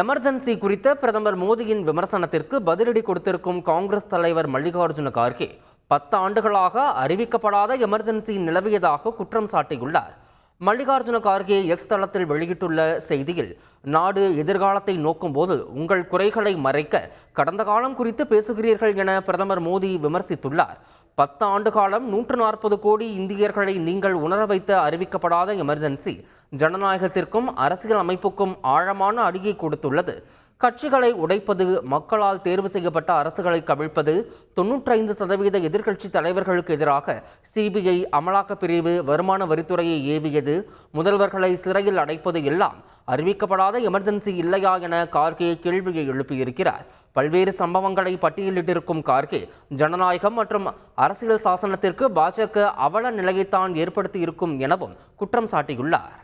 Emergency குறித்த பிரதமர் மோடியின் விமர்சனத்திற்கு பதிலடி கொடுத்திருக்கும் காங்கிரஸ் தலைவர் மல்லிகார்ஜுன கார்கே பத்து ஆண்டுகளாக அறிவிக்கப்படாத எமர்ஜென்சி நிலவியதாக குற்றம் சாட்டியுள்ளார். மல்லிகார்ஜுன கார்கே எக்ஸ் தளத்தில் வெளியிட்டுள்ள செய்தியில் நாடு எதிர்காலத்தை நோக்கும்போது உங்கள் குறைகளை மறைக்க கடந்த காலம் குறித்து பேசுகிறீர்கள் என பிரதமர் மோடி விமர்சித்துள்ளார். பத்து ஆண்டு காலம் நூற்று நாற்பது கோடி இந்தியர்களை நீங்கள் உணர வைத்த அறிவிக்கப்படாத எமர்ஜென்சி ஜனநாயகத்திற்கும் அரசியல் அமைப்புக்கும் ஆழமான அடியை கொடுத்துள்ளது. கட்சிகளை உடைப்பது மக்களால் தேர்வு செய்யப்பட்ட அரசுகளை கவிழ்ப்பது தொன்னூற்றைந்து சதவீத எதிர்க்கட்சி தலைவர்களுக்கு எதிராக சிபிஐ அமலாக்கப் பிரிவு வருமான வரித்துறையை ஏவியது. முதல்வர்களை சிறையில் அடைப்பது எல்லாம் அறிவிக்கப்படாத எமர்ஜென்சி இல்லையா என கார்கே கேள்வியை எழுப்பியிருக்கிறார். பல்வேறு சம்பவங்களை பட்டியலிட்டிருக்கும் கார்கே ஜனநாயகம் மற்றும் அரசியல் சாசனத்திற்கு பாஜக அவல நிலையைத்தான் ஏற்படுத்தி இருக்கும் எனவும் குற்றம் சாட்டியுள்ளார்.